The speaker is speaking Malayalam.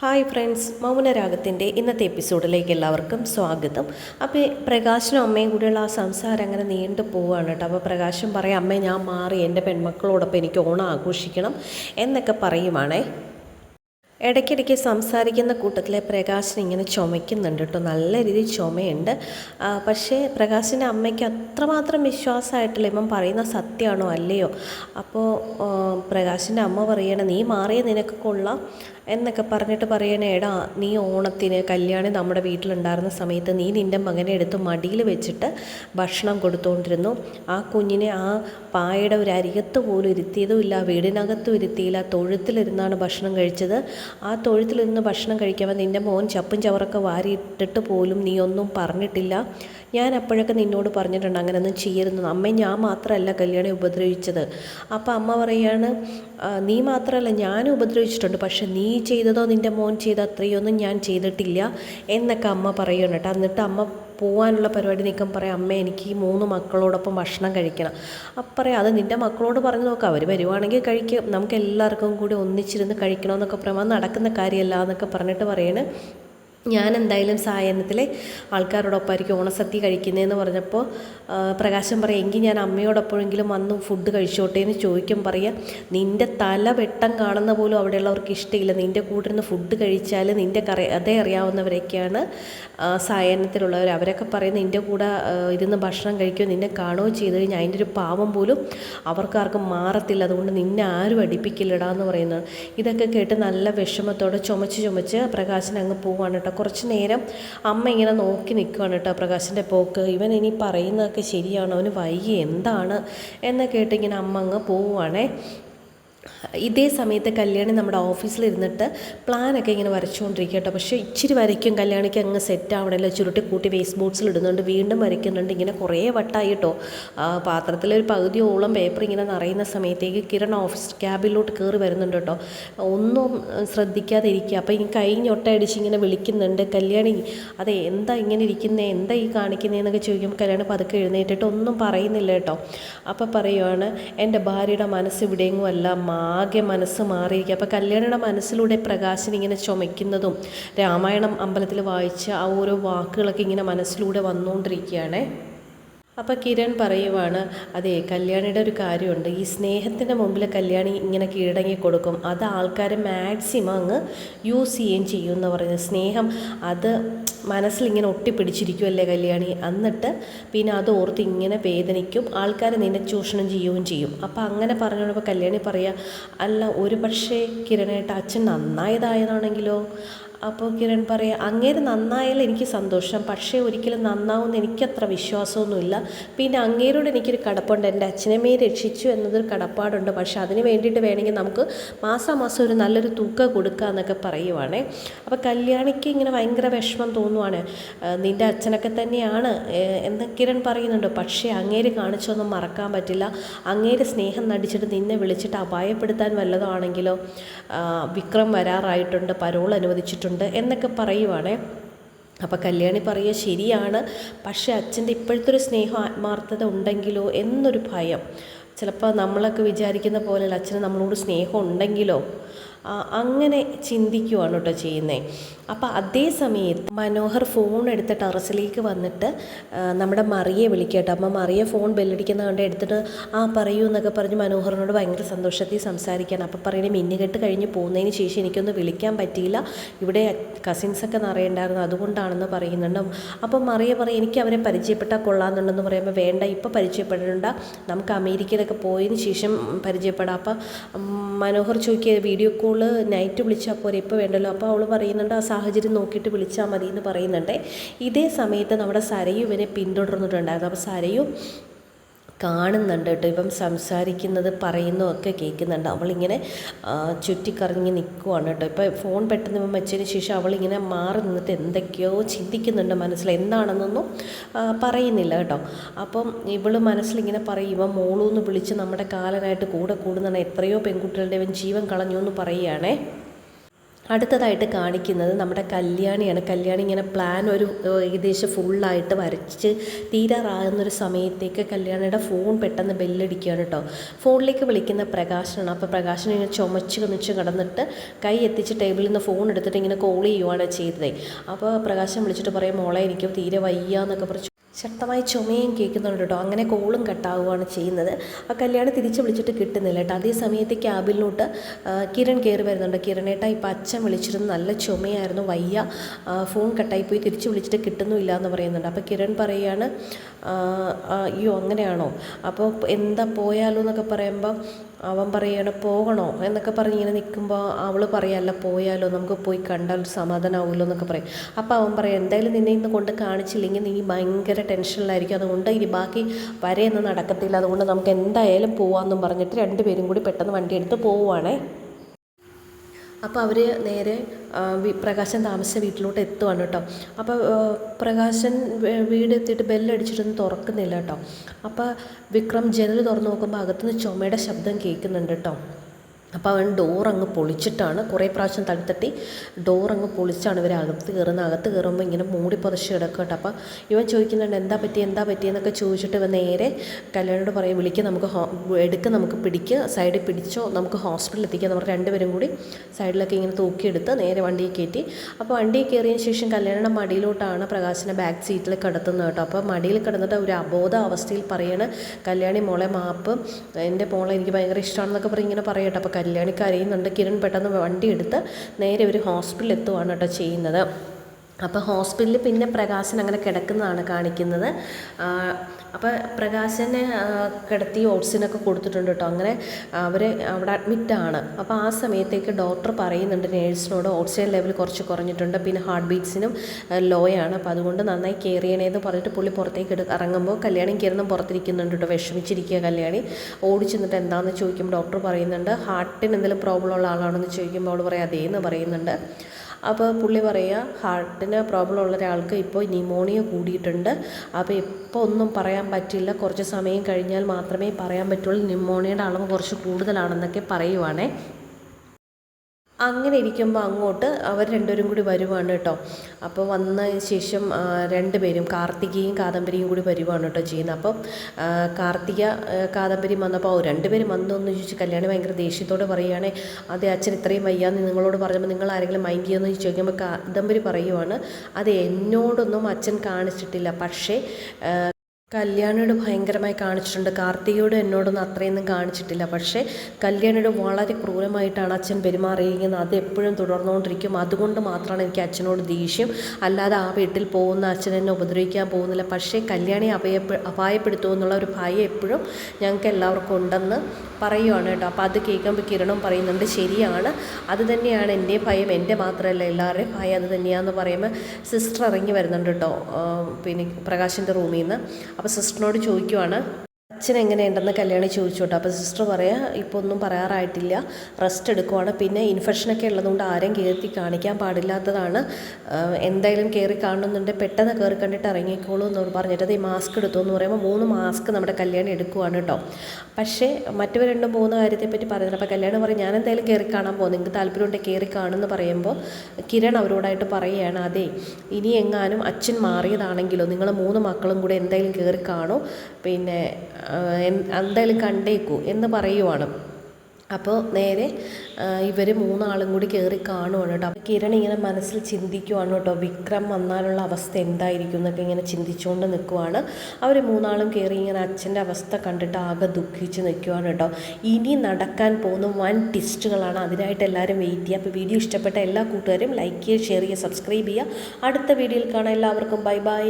ഹായ് ഫ്രണ്ട്സ് മൗനരാഗത്തിന്റെ ഇന്നത്തെ എപ്പിസോഡിലേക്ക് എല്ലാവർക്കും സ്വാഗതം. അപ്പോൾ പ്രകാശനും അമ്മയും കൂടെയുള്ള ആ സംസാരം അങ്ങനെ നീണ്ടു പോവുകയാണ് കേട്ടോ. അപ്പോൾ പ്രകാശം പറയും അമ്മേ ഞാൻ മാറി എന്റെ പെൺമക്കളോടൊപ്പം എനിക്ക് ഓണം ആഘോഷിക്കണം എന്നൊക്കെ പറയുവാണേ. ഇടയ്ക്കിടയ്ക്ക് സംസാരിക്കുന്ന കൂട്ടത്തിലെ പ്രകാശൻ ഇങ്ങനെ ചുമയ്ക്കുന്നുണ്ട് കേട്ടോ. നല്ല രീതിയിൽ ചുമയുണ്ട്. പക്ഷേ പ്രകാശിന്റെ അമ്മയ്ക്ക് അത്രമാത്രം വിശ്വാസമായിട്ടില്ല. ഇവൻ പറയുന്ന സത്യമാണോ അല്ലയോ? അപ്പോൾ പ്രകാശിന്റെ അമ്മ പറയണ നീ മാറിയ നിനക്ക് കൊള്ളാം. എന്നൊക്കെ പറഞ്ഞിട്ട് പറയണേ എടാ നീ ഓണത്തിന് കല്യാണി നമ്മുടെ വീട്ടിലുണ്ടായിരുന്ന സമയത്ത് നീ നിന്റെ മകനെ എടുത്ത് മടിയിൽ വെച്ചിട്ട് ഭക്ഷണം കൊടുത്തുകൊണ്ടിരുന്നു ആ കുഞ്ഞിനെ ആ പായയുടെ ഒരു അരികത്ത് പോലും ഇരുത്തിയതുമില്ല വീടിനകത്തും ഇരുത്തിയില്ല. തൊഴുത്തിലിരുന്നാണ് ഭക്ഷണം കഴിച്ചത്. ആ തൊഴുത്തിലിരുന്ന് ഭക്ഷണം കഴിക്കുമ്പോൾ നിന്റെ മോൻ ചപ്പും ചവറൊക്കെ വാരിയിട്ടിട്ട് പോലും നീ ഒന്നും പറഞ്ഞിട്ടില്ല. ഞാൻ അപ്പോഴൊക്കെ നിന്നോട് പറഞ്ഞിട്ടുണ്ട് അങ്ങനെയൊന്നും ചെയ്യരുന്നു അമ്മ ഞാൻ മാത്രമല്ല കല്യാണി ഉപദ്രവിച്ചത്. അപ്പോൾ അമ്മ പറയാണ് നീ മാത്രമല്ല ഞാനും ഉപദ്രവിച്ചിട്ടുണ്ട്. പക്ഷെ നീ ചെയ്തതോ നിന്റെ മോൻ ചെയ്ത അത്രയൊന്നും ഞാൻ ചെയ്തിട്ടില്ല എന്നൊക്കെ അമ്മ പറയുന്നു കേട്ടോ. എന്നിട്ട് അമ്മ പോകാനുള്ള പരിപാടി നീക്കം പറയാം അമ്മ എനിക്ക് ഈ മൂന്ന് മക്കളോടൊപ്പം ഭക്ഷണം കഴിക്കണം. അപ്പം പറയാം അത് നിന്റെ മക്കളോട് പറഞ്ഞു നോക്കാം അവർ വരുവാണെങ്കിൽ കഴിക്കും. നമുക്ക് എല്ലാവർക്കും കൂടി ഒന്നിച്ചിരുന്ന് കഴിക്കണമെന്നൊക്കെ പറയുമ്പോൾ നടക്കുന്ന കാര്യമല്ല എന്നൊക്കെ പറഞ്ഞിട്ട് പറയണേ. ഞാൻ എന്തായാലും സായനത്തിലെ ആൾക്കാരോടൊപ്പമായിരിക്കും ഓണസദ്യ കഴിക്കുന്നതെന്ന് പറഞ്ഞപ്പോൾ പ്രകാശം പറയാം എങ്കിൽ ഞാൻ അമ്മയോടൊപ്പമെങ്കിലും വന്ന് ഫുഡ് കഴിച്ചോട്ടെ എന്ന് ചോദിക്കും പറയാം നിന്റെ തല വെട്ടം കാണുന്ന പോലും അവിടെയുള്ളവർക്ക് ഇഷ്ടമില്ല നിന്റെ കൂടെ ഇരുന്ന് ഫുഡ് കഴിച്ചാൽ നിന്റെ കറി അതേ അറിയാവുന്നവരൊക്കെയാണ് ആ, സായാഹ്നത്തിലുള്ളവർ അവരൊക്കെ പറയുന്നത് നിന്റെ കൂടെ ഇരുന്ന് ഭക്ഷണം കഴിക്കുകയോ നിന്നെ കാണുകയോ ചെയ്ത് കഴിഞ്ഞാൽ അതിന്റെ ഒരു പാവം പോലും അവർക്കാർക്കും മാറത്തില്ല. അതുകൊണ്ട് നിന്നെ ആരും അടിപ്പിക്കില്ലടാ എന്ന് പറയുന്നത് ഇതൊക്കെ കേട്ട് നല്ല വിഷമത്തോടെ ചുമച്ച് ചുമച്ച് പ്രകാശൻ അങ്ങ് പോവാണ് കേട്ടോ. കുറച്ച് നേരം അമ്മ ഇങ്ങനെ നോക്കി നിൽക്കുകയാണ് കേട്ടോ പ്രകാശിന്റെ പോക്ക്. ഇവൻ ഇനി പറയുന്നതൊക്കെ ശരിയാണോ? അവന് വൈകി എന്താണ്? എന്നൊക്കെ കേട്ട് ഇങ്ങനെ അമ്മ അങ്ങ് പോവുകയാണേ ഇതേ സമയത്ത് കല്യാണി നമ്മുടെ ഓഫീസിലിരുന്നിട്ട് പ്ലാനൊക്കെ ഇങ്ങനെ വരച്ചുകൊണ്ടിരിക്കുക കേട്ടോ. പക്ഷേ ഇച്ചിരി വരയ്ക്കും. കല്യാണിക്ക് അങ്ങ് സെറ്റ് ആവണമല്ലോ ചുരുട്ടി കൂട്ടി വേസ്റ്റ് ബോക്സിൽ ഇടുന്നുണ്ട്. വീണ്ടും വരയ്ക്കുന്നുണ്ട്. ഇങ്ങനെ കുറേ വട്ടായി കേട്ടോ. ആ, പാത്രത്തിലൊരു പകുതിയോളം പേപ്പർ ഇങ്ങനെ നിറയുന്ന സമയത്തേക്ക് കിരൺ ഓഫീസ് ക്യാബിലോട്ട് കയറി വരുന്നുണ്ട് കേട്ടോ. ഒന്നും ശ്രദ്ധിക്കാതെ ഇരിക്കുക അപ്പോൾ ഇനി കൈ ഞൊട്ടയടിച്ച് ഇങ്ങനെ വിളിക്കുന്നുണ്ട്. കല്യാണി അതെ എന്താ ഇങ്ങനെ ഇരിക്കുന്നത് എന്താ ഈ കാണിക്കുന്നതെന്നൊക്കെ ചോദിക്കുമ്പോൾ കല്യാണി പതുക്കെ എഴുന്നേറ്റിട്ട് ഒന്നും പറയുന്നില്ല കേട്ടോ. അപ്പോൾ പറയുവാണ് എന്റെ ഭാര്യയുടെ മനസ്സ് ഇവിടെയെങ്ങും അല്ല ആകെ മനസ്സ് മാറിയിരിക്കുക അപ്പോൾ കല്യാണിയുടെ മനസ്സിലൂടെ പ്രകാശൻ ഇങ്ങനെ ചുമയ്ക്കുന്നതും രാമായണം അമ്പലത്തിൽ വായിച്ച ആ ഓരോ വാക്കുകളൊക്കെ ഇങ്ങനെ മനസ്സിലൂടെ വന്നുകൊണ്ടിരിക്കുകയാണ്. അപ്പോൾ കിരൺ പറയുവാണ് അതെ കല്യാണിയുടെ ഒരു കാര്യമുണ്ട്. ഈ സ്നേഹത്തിന്റെ മുമ്പിൽ കല്യാണി ഇങ്ങനെ കീഴടങ്ങി കൊടുക്കും. അത് ആൾക്കാർ മാക്സിമം അങ്ങ് യൂസ് ചെയ്യുകയും ചെയ്യും എന്ന് പറയുന്നത്. സ്നേഹം അത് മനസ്സിലിങ്ങനെ ഒട്ടിപ്പിടിച്ചിരിക്കുമല്ലേ കല്യാണി? എന്നിട്ട് പിന്നെ അത് ഓർത്ത് ഇങ്ങനെ വേദനിക്കും. ആൾക്കാർ നിന്നെ ചൂഷണം ചെയ്യുകയും ചെയ്യും. അപ്പോൾ അങ്ങനെ പറഞ്ഞപ്പോൾ കല്യാണി പറയുക അല്ല ഒരു പക്ഷേ കിരണേട്ട അച്ഛൻ നന്നായതായതാണെങ്കിലോ? അപ്പോൾ കിരൺ പറയാം അങ്ങേര് നന്നായാൽ എനിക്ക് സന്തോഷം പക്ഷേ ഒരിക്കലും നന്നാവും എനിക്കത്ര വിശ്വാസമൊന്നുമില്ല. പിന്നെ അങ്ങേരോട് എനിക്കൊരു കടപ്പുണ്ട്. എന്റെ അച്ഛനമ്മയെ രക്ഷിച്ചു എന്നതൊരു കടപ്പാടുണ്ട്. പക്ഷേ അതിന് വേണ്ടിയിട്ട് വേണമെങ്കിൽ നമുക്ക് മാസം മാസം ഒരു നല്ലൊരു തുക കൊടുക്കുക എന്നൊക്കെ പറയുവാണേ. അപ്പോൾ കല്യാണിക്ക് ഇങ്ങനെ ഭയങ്കര വിഷമം തോന്നുവാണ്. നിന്റെ അച്ഛനൊക്കെ തന്നെയാണ്. എന്ന് കിരൺ പറയുന്നുണ്ട്. പക്ഷേ അങ്ങേര് കാണിച്ചൊന്നും മറക്കാൻ പറ്റില്ല. അങ്ങേര് സ്നേഹം നടിച്ചിട്ട് നിന്നെ വിളിച്ചിട്ട് അപായപ്പെടുത്താൻ വല്ലതാണെങ്കിലോ വിക്രം വരാറായിട്ടുണ്ട്. പരോൾ അനുവദിച്ചിട്ടുണ്ട്. എന്നൊക്കെ പറയുവാണേ. അപ്പോൾ കല്യാണി പറയുക ശരിയാണ്. പക്ഷേ അച്ഛന്റെ ഇപ്പോഴത്തെ ഒരു സ്നേഹം ആത്മാർത്ഥത ഉണ്ടെങ്കിലോ എന്നൊരു ഭയം. ചിലപ്പോൾ നമ്മളൊക്കെ വിചാരിക്കുന്ന പോലെ അച്ഛന് നമ്മളോട് സ്നേഹം ഉണ്ടെങ്കിലോ? അങ്ങനെ ചിന്തിക്കുവാണ് കേട്ടോ ചെയ്യുന്നത് അപ്പോൾ അതേ സമയത്ത് മനോഹർ ഫോൺ എടുത്ത് ടെറസിലേക്ക് വന്നിട്ട് നമ്മുടെ മറിയെ വിളിക്കട്ടെ അമ്മ മറിയ ഫോൺ ബെല്ലടിക്കുന്ന കണ്ട് എടുത്തിട്ട് ആ പറയൂ എന്നൊക്കെ പറഞ്ഞ് മനോഹറിനോട് ഭയങ്കര സന്തോഷത്തിൽ സംസാരിക്കാൻ അപ്പോൾ പറയണേ മിന്നുകെട്ട് കഴിഞ്ഞ് പോകുന്നതിന് ശേഷം എനിക്കൊന്ന് വിളിക്കാൻ പറ്റിയില്ല. ഇവിടെ കസിൻസൊക്കെ നിറയുണ്ടായിരുന്നു അതുകൊണ്ടാണെന്ന് പറയുന്നുണ്ട്. അപ്പോൾ മറിയ പറയും എനിക്ക് അവരെ പരിചയപ്പെട്ടാൽ കൊള്ളാമെന്നുണ്ടെന്ന് പറയുമ്പോൾ വേണ്ട ഇപ്പോൾ പരിചയപ്പെടേണ്ട നമുക്ക് അമേരിക്കയിലൊക്കെ പോയതിന് ശേഷം പരിചയപ്പെടാം. അപ്പം മനോഹർ ചോദിക്കുക വീഡിയോ കോൾ നൈറ്റ് വിളിച്ചാൽ പോരെ ഇപ്പോൾ വേണ്ടല്ലോ? അപ്പോൾ അവൾ പറയുന്നുണ്ട് ആ സാഹചര്യം നോക്കിയിട്ട് വിളിച്ചാൽ മതി എന്ന് പറയുന്നുണ്ട്. ഇതേ സമയത്ത് നമ്മുടെ സരയു ഇവനെ പിന്തുടർന്നിട്ടുണ്ടായിരുന്നു. അപ്പോൾ സരയു കാണുന്നുണ്ട് കേട്ടോ. ഇപ്പം സംസാരിക്കുന്നത് പറയുന്നതൊക്കെ കേൾക്കുന്നുണ്ട്. അവളിങ്ങനെ ചുറ്റിക്കറങ്ങി നിൽക്കുവാണ് കേട്ടോ. ഇപ്പോൾ ഫോൺ പെട്ടെന്ന് ഇപ്പം വെച്ചതിന് ശേഷം അവളിങ്ങനെ മാറി നിന്നിട്ട് എന്തൊക്കെയോ ചിന്തിക്കുന്നുണ്ട് മനസ്സിൽ. എന്താണെന്നൊന്നും പറയുന്നില്ല കേട്ടോ. അപ്പം ഇവൾ മനസ്സിലിങ്ങനെ പറയും ഇവ മോളൂന്ന് വിളിച്ച് നമ്മുടെ കാലനായിട്ട് കൂടെ കൂടുന്നതാണ്. എത്രയോ പെൺകുട്ടികളുടെ ഇവൻ ജീവൻ കളഞ്ഞു എന്ന് പറയുകയാണേ. അടുത്തതായിട്ട് കാണിക്കുന്നത് നമ്മുടെ കല്യാണിയാണ്. കല്യാണി ഇങ്ങനെ പ്ലാൻ ഒരു ഏകദേശം ഫുള്ളായിട്ട് വരച്ച് തീരാറാകുന്നൊരു സമയത്തേക്ക് കല്യാണിയുടെ ഫോൺ പെട്ടെന്ന് ബെല്ലടിക്കുകയാണ് കേട്ടോ ഫോണിലേക്ക് വിളിക്കുന്ന പ്രകാശനാണ്. അപ്പോൾ പ്രകാശൻ ഇങ്ങനെ ചുമച്ച് കുമിച്ച് കിടന്നിട്ട് കൈ എത്തിച്ച് ടേബിളിൽ നിന്ന് ഫോൺ എടുത്തിട്ട് ഇങ്ങനെ കോൾ ചെയ്യുവാണ് ചെയ്തത്. അപ്പോൾ പ്രകാശൻ വിളിച്ചിട്ട് പറയും മോളെ എനിക്ക് തീരെ വയ്യ എന്നൊക്കെ പറഞ്ഞു ശക്തമായി ചുമയും കേൾക്കുന്നുണ്ട് കേട്ടോ. അങ്ങനെ കോളും കട്ടാവുകയാണ് ചെയ്യുന്നത്. ആ കല്യാണം തിരിച്ച് വിളിച്ചിട്ട് കിട്ടുന്നില്ല കേട്ടോ. അതേ സമയത്ത് ക്യാബിലോട്ട് കിരൺ കയറി വരുന്നുണ്ട്. കിരണേട്ട ഇപ്പം അച്ഛൻ വിളിച്ചിരുന്നു. നല്ല ചുമയായിരുന്നു. വയ്യ. ഫോൺ കട്ടായി പോയി. തിരിച്ച് വിളിച്ചിട്ട് കിട്ടുന്നുമില്ല എന്ന് പറയുന്നുണ്ട്. അപ്പോൾ കിരൺ പറയുകയാണ് അയ്യോ അങ്ങനെയാണോ? അപ്പോൾ എന്താ പോയാലോ എന്നൊക്കെ പറയുമ്പോൾ അവൻ പറയാണ് പോകണോ എന്നൊക്കെ പറഞ്ഞ് ഇങ്ങനെ നിൽക്കുമ്പോൾ അവൾ പറയല്ല പോയാലോ. നമുക്ക് പോയി കണ്ടാൽ സമാധാനമാവുമല്ലോ എന്നൊക്കെ പറയും. അപ്പോൾ അവൻ പറയും എന്തായാലും നിന്നെ ഇന്ന് കൊണ്ട് കാണിച്ചില്ലെങ്കിൽ നീ ഭയങ്കര ടെൻഷനിലായിരിക്കും. അതുകൊണ്ട് ഇനി ബാക്കി വരെയൊന്നും നടക്കത്തില്ല. അതുകൊണ്ട് നമുക്ക് എന്തായാലും പോവാമെന്നും പറഞ്ഞിട്ട് രണ്ടുപേരും കൂടി പെട്ടെന്ന് വണ്ടി എടുത്ത് പോവുകയാണേ അപ്പോൾ അവർ നേരെ പ്രകാശൻ താമസിച്ച വീട്ടിലോട്ട് എത്തുവാണ് കേട്ടോ. അപ്പോൾ പ്രകാശൻ വീട് എത്തിയിട്ട് ബെല്ലടിച്ചിട്ടൊന്നും തുറക്കുന്നില്ല കേട്ടോ. അപ്പോൾ വിക്രം ജനൽ തുറന്ന് നോക്കുമ്പോൾ അകത്തുനിന്ന് ചുമയുടെ ശബ്ദം കേൾക്കുന്നുണ്ട് കേട്ടോ. അപ്പോൾ അവൻ ഡോറങ്ങ് പൊളിച്ചിട്ടാണ് കുറേ പ്രാവശ്യം തടുത്തട്ടി ഡോറങ്ങ് പൊളിച്ചാണ് ഇവർ അകത്ത് കയറുന്നത്. അകത്ത് കയറുമ്പോൾ ഇങ്ങനെ മൂടി പുതച്ച് കിടക്കുക കേട്ടോ. അപ്പോൾ ഇവൻ ചോദിക്കുന്നുണ്ട് എന്താ പറ്റി എന്താ പറ്റിയെന്നൊക്കെ ചോദിച്ചിട്ട് ഇവൻ നേരെ കല്യാണോട് പറയും വിളിക്കുക നമുക്ക് ഹോ എടുക്ക് നമുക്ക് പിടിക്കുക സൈഡിൽ പിടിച്ചോ നമുക്ക് ഹോസ്പിറ്റലിൽ എത്തിക്കുക നമ്മൾ രണ്ടുപേരും കൂടി സൈഡിലൊക്കെ ഇങ്ങനെ തൂക്കിയെടുത്ത് നേരെ വണ്ടിയിൽ കയറ്റി. അപ്പോൾ വണ്ടിയിൽ കയറിയതിന് ശേഷം കല്യാണയുടെ മടിയിലോട്ടാണ് പ്രകാശിനെ ബാക്ക് സീറ്റിൽ കിടത്തുന്നത് കേട്ടോ. അപ്പോൾ മടിയിൽ കിടന്നിട്ട് ഒരു അബോധ അവസ്ഥയിൽ പറയാണ് കല്യാണി മോളെ മാപ്പ് എന്റെ മോളെ എനിക്ക് ഭയങ്കര ഇഷ്ടമാണെന്നൊക്കെ പറഞ്ഞ് ഇങ്ങനെ പറയട്ടെ. അപ്പോൾ കല്യാണി കരയുന്നുണ്ട് കിരൺ പെട്ടെന്ന് വണ്ടി എടുത്ത് നേരെ ഒരു ഹോസ്പിറ്റലിൽ എത്തുവാണ് കേട്ടോ ചെയ്യുന്നത്. അപ്പോൾ ഹോസ്പിറ്റലിൽ പിന്നെ പ്രകാശൻ അങ്ങനെ കിടക്കുന്നതാണ് കാണിക്കുന്നത്. അപ്പോൾ പ്രകാശനെ കിടത്തി ഓട്സിനൊക്കെ കൊടുത്തിട്ടുണ്ട് കേട്ടോ. അങ്ങനെ അവർ അവിടെ അഡ്മിറ്റാണ് അപ്പോൾ ആ സമയത്തേക്ക് ഡോക്ടർ പറയുന്നുണ്ട് നേഴ്സിനോട് ഓക്സിജൻ ലെവൽ കുറച്ച് കുറഞ്ഞിട്ടുണ്ട് പിന്നെ ഹാർട്ട് ബീറ്റ്സിനും ലോ ആണ്. അപ്പോൾ അതുകൊണ്ട് നന്നായി കെയർ ചെയ്യണേന്ന് പറഞ്ഞിട്ട് പുള്ളി പുറത്തേക്ക് എടു ഇറങ്ങുമ്പോൾ കല്യാണി കയറുന്ന പുറത്തിരിക്കുന്നുണ്ട് കേട്ടോ. വിഷമിച്ചിരിക്കുക കല്യാണി. ഓടി ചെന്നിട്ട് എന്താണെന്ന് ചോദിക്കുമ്പോൾ ഡോക്ടർ പറയുന്നുണ്ട് ഹാർട്ടിന് എന്തെങ്കിലും പ്രോബ്ലം ഉള്ള ആളാണെന്ന് ചോദിക്കുമ്പോൾ അവൾ പറയാം അതേന്ന് പറയുന്നുണ്ട്. അപ്പോൾ പുള്ളി പറയുക ഹാർട്ടിന് പ്രോബ്ലം ഉള്ള ഒരാൾക്ക് ഇപ്പോൾ ന്യൂമോണിയ കൂടിയിട്ടുണ്ട്. അപ്പോൾ ഇപ്പോൾ ഒന്നും പറയാൻ പറ്റില്ല. കുറച്ച് സമയം കഴിഞ്ഞാൽ മാത്രമേ പറയാൻ പറ്റുള്ളൂ. ന്യൂമോണിയയുടെ അളവ് കുറച്ച് കൂടുതലാണെന്നൊക്കെ പറയുവാണേ. അങ്ങനെ ഇരിക്കുമ്പോൾ അങ്ങോട്ട് അവർ രണ്ടുപേരും കൂടി വരുവാണ് കേട്ടോ. അപ്പോൾ വന്ന ശേഷം രണ്ടുപേരും കാർത്തികയും കാദംബരിയും കൂടി വരുവാണ് കേട്ടോ ചെയ്യുന്നത്. അപ്പം കാർത്തിക കാദംബരി വന്നപ്പോൾ ഓ രണ്ടുപേരും വന്നു എന്ന് ചോദിച്ചു. കല്യാണി ഭയങ്കര ദേഷ്യത്തോടെ പറയുകയാണെ അതെ അച്ഛൻ ഇത്രയും വയ്യാന്ന് നിങ്ങളോട് പറഞ്ഞപ്പോൾ നിങ്ങൾ ആരെങ്കിലും മൈൻഡ് ചെയ്യുമെന്ന് ചോദിക്കുമ്പോൾ കാദംബരി പറയുവാണ് അത് എന്നോടൊന്നും അച്ഛൻ കാണിച്ചിട്ടില്ല. പക്ഷേ കല്യാണിയോട് ഭയങ്കരമായി കാണിച്ചിട്ടുണ്ട്. കാർത്തികയോട് എന്നോടൊന്നും അത്രയൊന്നും കാണിച്ചിട്ടില്ല. പക്ഷേ കല്യാണിയോട് വളരെ ക്രൂരമായിട്ടാണ് അച്ഛൻ പെരുമാറിയിരിക്കുന്നത്. അത് എപ്പോഴും തുടർന്നുകൊണ്ടിരിക്കും. അതുകൊണ്ട് മാത്രമാണ് എനിക്ക് അച്ഛനോട് ദേഷ്യം. അല്ലാതെ ആ വീട്ടിൽ പോകുന്ന അച്ഛൻ എന്നെ ഉപദ്രവിക്കാൻ പോകുന്നില്ല. പക്ഷേ കല്യാണി അപയപ്പെ അപായപ്പെടുത്തുമോ എന്നുള്ള ഒരു ഭയം എപ്പോഴും ഞങ്ങൾക്ക് എല്ലാവർക്കും ഉണ്ടെന്ന് പറയുവാണ് കേട്ടോ. അപ്പോൾ അത് കേൾക്കുമ്പോൾ കിരണം പറയുന്നുണ്ട് ശരിയാണ്. അത് തന്നെയാണ് എന്റെ ഭയം. എന്റെ മാത്രമല്ല എല്ലാവരുടെയും ഭയം. അത് തന്നെയാണെന്ന് പറയുമ്പോൾ സിസ്റ്റർ ഇറങ്ങി വരുന്നുണ്ട് കേട്ടോ പിന്നെ പ്രകാശിന്റെ റൂമിൽ നിന്ന്. അപ്പോൾ സിസ്റ്ററിനോട് ചോദിക്കുവാണ് അച്ഛൻ എങ്ങനെയുണ്ടെന്ന് കല്യാണി ചോദിച്ചോട്ടെ. അപ്പോൾ സിസ്റ്റർ പറയാം ഇപ്പോൾ ഒന്നും പറയാറായിട്ടില്ല. റെസ്റ്റ് എടുക്കുവാണ്. പിന്നെ ഇൻഫെക്ഷനൊക്കെ ഉള്ളതുകൊണ്ട് ആരെയും കയറി കാണിക്കാൻ പാടില്ലാത്തതാണ്. എന്തായാലും കയറി കാണുന്നുണ്ട്. പെട്ടെന്ന് കയറി കണ്ടിട്ട് ഇറങ്ങിക്കോളൂ എന്ന് പറഞ്ഞിട്ട് അത് ഈ മാസ്ക് എടുത്തു എന്ന് പറയുമ്പോൾ മൂന്ന് മാസ്ക് നമ്മുടെ കല്യാണി എടുക്കുവാണ് കേട്ടോ. പക്ഷേ മറ്റവർ രണ്ടും പോകുന്ന കാര്യത്തെപ്പറ്റി പറയുന്നത് അപ്പോൾ കല്യാണി പറയും ഞാൻ എന്തായാലും കയറി കാണാൻ പോകും. നിങ്ങൾക്ക് താല്പര്യമുണ്ടെങ്കിൽ കയറി കാണുമെന്ന് പറയുമ്പോൾ കിരൺ അവരോടായിട്ട് പറയുകയാണ്. അതെ ഇനി എങ്ങാനും അച്ഛൻ മാറിയതാണെങ്കിലോ നിങ്ങൾ മൂന്ന് മക്കളും കൂടെ എന്തായാലും കയറി കാണൂ. പിന്നെ എന്തായാലും കണ്ടേക്കൂ എന്ന് പറയുവാണ്. അപ്പോൾ നേരെ ഇവർ മൂന്നാളും കൂടി കയറി കാണുവാണ് കേട്ടോ. കിരൺ ഇങ്ങനെ മനസ്സിൽ ചിന്തിക്കുവാണ് കേട്ടോ വിക്രം വന്നാലുള്ള അവസ്ഥ എന്തായിരിക്കും എന്നൊക്കെ ഇങ്ങനെ ചിന്തിച്ചുകൊണ്ട് നിൽക്കുവാണ്. അവർ മൂന്നാളും കയറി ഇങ്ങനെ അച്ഛന്റെ അവസ്ഥ കണ്ടിട്ട് ആകെ ദുഃഖിച്ച് നിൽക്കുവാണ് കേട്ടോ. ഇനി നടക്കാൻ പോകുന്ന വൻ ടിസ്റ്റുകളാണ് അതിനായിട്ട് എല്ലാവരും വെയിറ്റ് ചെയ്യുക. അപ്പോൾ വീഡിയോ ഇഷ്ടപ്പെട്ട എല്ലാ കൂട്ടുകാരും ലൈക്ക് ചെയ്യുക ഷെയർ ചെയ്യുക സബ്സ്ക്രൈബ് ചെയ്യുക. അടുത്ത വീഡിയോയിൽ കാണാം. എല്ലാവർക്കും ബൈ ബൈ.